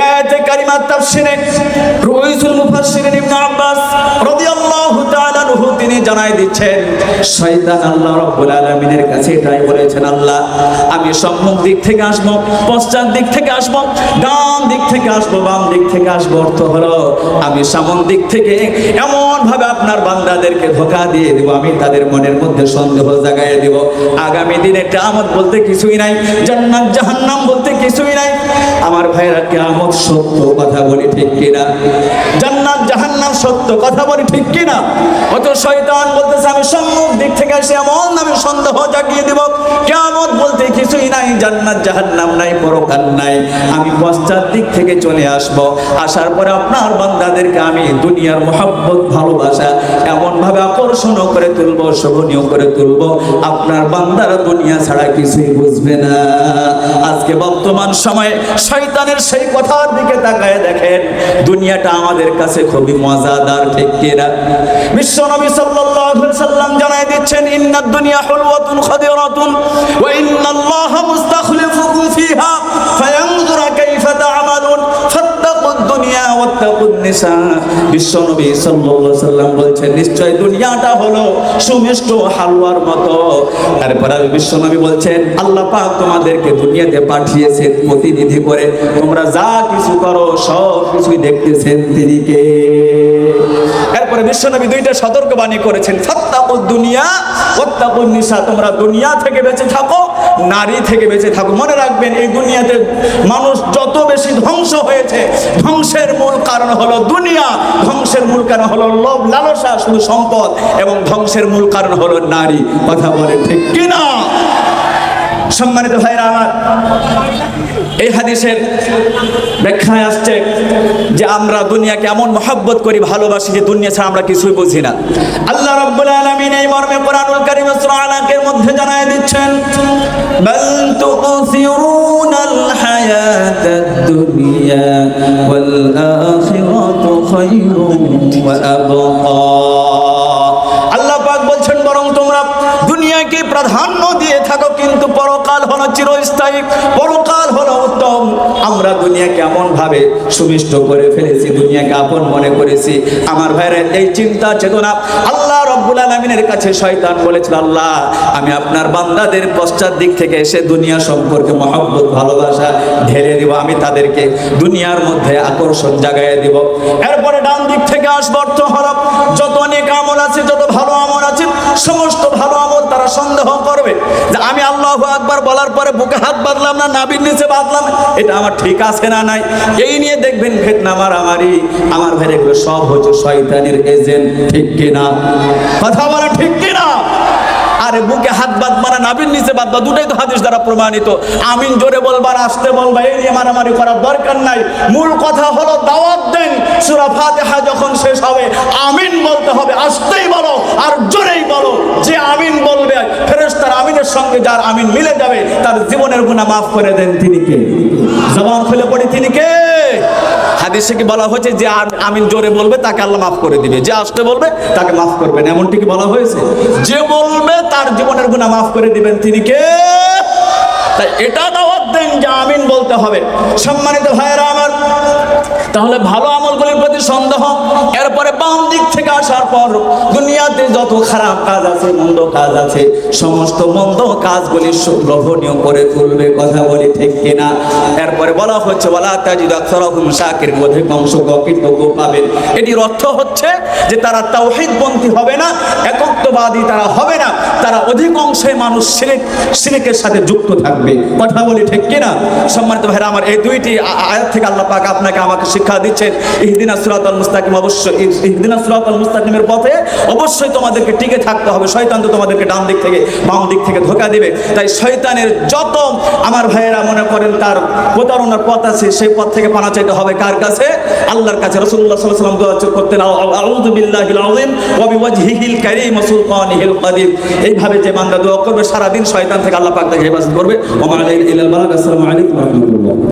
আয়াতে কারিমার তাফসিরে রুইসুল মুফাসসিরিন ইবনে আব্বাস রাদিয়াল্লাহু তাআলা আনহু তিনি জানাই দিচ্ছেন, শয়তান আল্লাহ রাব্বুল আলামিনের কাছে এটাই বলেছেন, আল্লাহ, আমি সম্মুখ দিক থেকে আসব, পশ্চাৎ দিক থেকে আসব, ডান দিক থেকে আসব, বাম দিক থেকে আসব, অর্থ হলো আমি সামন দিক থেকে এমন ভাবে আপনার বান্দাদেরকে ধোকা দিয়ে দেব, আমি তাদের মনের মধ্যে সন্দেহ জাগায় দেব। আগামী দিনে কিয়ামত বলতে কিছুই নাই, জান্নাত জাহান্নাম বলতে কিছুই নাই আমার ভাইরা কিয়ামত সত্য কথা বলি ঠিক কিনা? জান্নাত, জাহান্নাম সত্য কথা বলি ঠিক কিনা? শয়তান বলতেছে, আমি সম্মুখ দিক থেকে এসে এমন আমি সন্দেহ জাগিয়ে দেব। কিয়ামত বলতে কিছুই নাই, জান্নাত, জাহান্নাম নাই, পরকাল নাই। আমি পশ্চাৎ দিক থেকে চলে আসব। আসার পরে আপনার বান্দাদেরকে আমি দুনিয়ার মহব্বত, ভালোবাসা এমন ভাবে আকর্ষণ করে তুলবো, শোভনীয় করে তুলবো। আপনার বান্দারা দুনিয়া ছাড়া কিছুই বুঝবে না। আজকে বর্তমান সময়ে শয়তানের সেই কথার দিকে তাকায় দেখেন, দুনিয়াটা আমাদের কাছে খুবই মজাদার, ঠিক কিনা? বিশ্ব নবী সাল্লাল্লাহু আলাইহি সাল্লাম জানাই দিচ্ছেন ইন্নাদ দুনিয়া হুলওয়াতুন খাদিরাতুন ওয়া ইন্নাল্লাহা তোমাদেরকে দুনিয়াতে পাঠিয়েছেন প্রতিনিধি করে। তোমরা যা কিছু করো, সব কিছুই দেখতেছেন তিনি কে এরপরে বিশ্বনবী দুইটা সতর্কবাণী করেছেন, ফাত্তাকুদ দুনিয়া নিসা তোমরা দুনিয়া থেকে বেঁচে থাকো, নারী থেকে বেঁচে থাকো। মনে রাখবেন, এই দুনিয়াতে মানুষ যত বেশি ধ্বংস হয়েছে, ধ্বংসের মূল কারণ হলো দুনিয়া। ধ্বংসের মূল কারণ হলো লোভ, লালসা, শুধু সম্পদ, এবং ধ্বংসের মূল কারণ হলো নারী। কথা বলে ঠিক কিনা? সম্মানিত ভাইরা আমার, এই হাদিসের ব্যাখ্যায় আসছে যে আমরা দুনিয়াকে এমন মহব্বত করি, ভালোবাসি যে দুনিয়া ছাড়া আমরা কিছুই বুঝি না। আল্লাহ রাব্বুল আলামিন এই মর্মে কোরআনুল কারীম সূরা আলাকের মধ্যে জানায় দিচ্ছেন দুনিয়া আল্লাহ পাক বলছেন, বরং তোমরা দুনিয়াকে প্রাধান্য থাকো কিন্তু পরকাল হলো চিরস্থায়ী পরকাল হলো আমরা দুনিয়াকে এমন ভাবে সুমিষ্ট করে ফেলেছি, দুনিয়াকে আপন মনে করেছি। আমার ভাইরা এই চিন্তা চেতনা আল্লাহ রব্বুল আলমিনের কাছে শয়তান বলেছিল, আল্লাহ, আমি আপনার বান্দাদের পশ্চাৎ দিক থেকে এসে দুনিয়া সম্পর্কে মহব্বত, ভালোবাসা ঢেলে দিব। আমি তাদেরকে দুনিয়ার মধ্যে আকর্ষণ জাগায় দিব। এরপরে ডান দিক থেকে আসব অর্থ হলো যত অনেক আমল আছে, যত ভালো আমল আছে, সমস্ত ভালো আমল তারা সন্দেহ করবে। যে আমি আল্লাহ আকবার বলার পরে বুকে হাত বাঁধলাম না নাবির নিচে বাঁধলাম এটা আমার ঠিক আছে না নাই? এই নিয়ে দেখবেন ফেতনা মারামারি। আমার ভাই এগুলো সব হচ্ছে শয়তানের এজেন্ট ঠিক কিনা? কথা বলা ঠিক কিনা? আরে বুকে হাত বাদ মারা নাবির নিচে বাদ দুটাই তো হাদিস দ্বারা প্রমাণিত। আমিন জোরে বলবার, আসতে বলবা, এই নিয়ে মারামারি করার দরকার নাই। মূল কথা হলো দাওয়াত দেন। সূরা ফাতিহা যখন শেষ হবে, আমিন বলতে হবে, আসতেই বলো, আর জোরেই বলো, যে আমিন বলবে ফেরেশতার আমিনের সঙ্গে যার আমিন মিলে যাবে, তার জীবনের গুনাহ মাফ করে দেন তিনি কে? জবান খুলে পড়ি, তিনি কে? হাদিসে কি বলা হয়েছে, যে আম- আমিন জোরে বলবে, তাকে আল্লাহ মাফ করে দিবে। যে আসতে বলবে, তাকে মাফ করবেন এমনটি কি বলা হয়েছে? যে বলবে, তার জীবনের গুনাহ মাফ করে দিবেন তিনি কে? তাই এটা দাওয়াত দেন যে আমিন বলতে হবে। সম্মানিত ভাইয়েরা আমার, তাহলে ভালো আমলগুলির প্রতি সন্দেহ, এরপরে বাম দিক থেকে আসার পর দুনিয়াতে যত খারাপ কাজ আছে, মন্দ কাজ আছে, সমস্ত মন্দ কাজগুলি লোভনীয় করে তুলবে, কথা বলি ঠিক কিনা? এরপরে বলা হচ্ছে বলা তাজিদ আকসারহুম শাকিরিন অধিকাংশ কৃতজ্ঞ পাবেন। এটির অর্থ হচ্ছে যে তারা তাওহীদপন্থী হবে না, একত্ববাদী তারা হবে না, তারা অধিকাংশে মানুষ শিরিক শিরিকের সাথে যুক্ত থাকবে। কথা বলি ঠিক কিনা? সম্মানিত ভাইরা, আমার এই দুইটি আয়াত থেকে আল্লাহ পাক আপনাকে আমাকে শিক্ষা দিচ্ছেন। ইহদিনা সিরাতাল মুস্তাকিম, অবশ্যই, ইহদিনা সিরাতাল মুস্তাকিমের পথে অবশ্যই তোমাদেরকে টিকে থাকতে হবে, শয়তান তো তোমাদেরকে ডান দিক থেকে বাম দিক থেকে ধোকা দিবে। তাই শয়তানের যত আমার ভাইয়েরা মনে করেন তার প্রতারণার পথ আছে, সেই পথ থেকে পানা চাইতে হবে। কার কাছে? আল্লাহর কাছে। আলাইহি ওয়াসাল্লাম দোয়া করতেন এইভাবে যে বান্দা দোয়া করবে সারা দিন শয়তান থেকে আল্লাহ পাক তাকে হেফাজত করবে। ওয়া মা আলাইহিল ইলাল বালাগ আসসালামু আলাইকুম ওয়া রাহমাতুল্লাহ।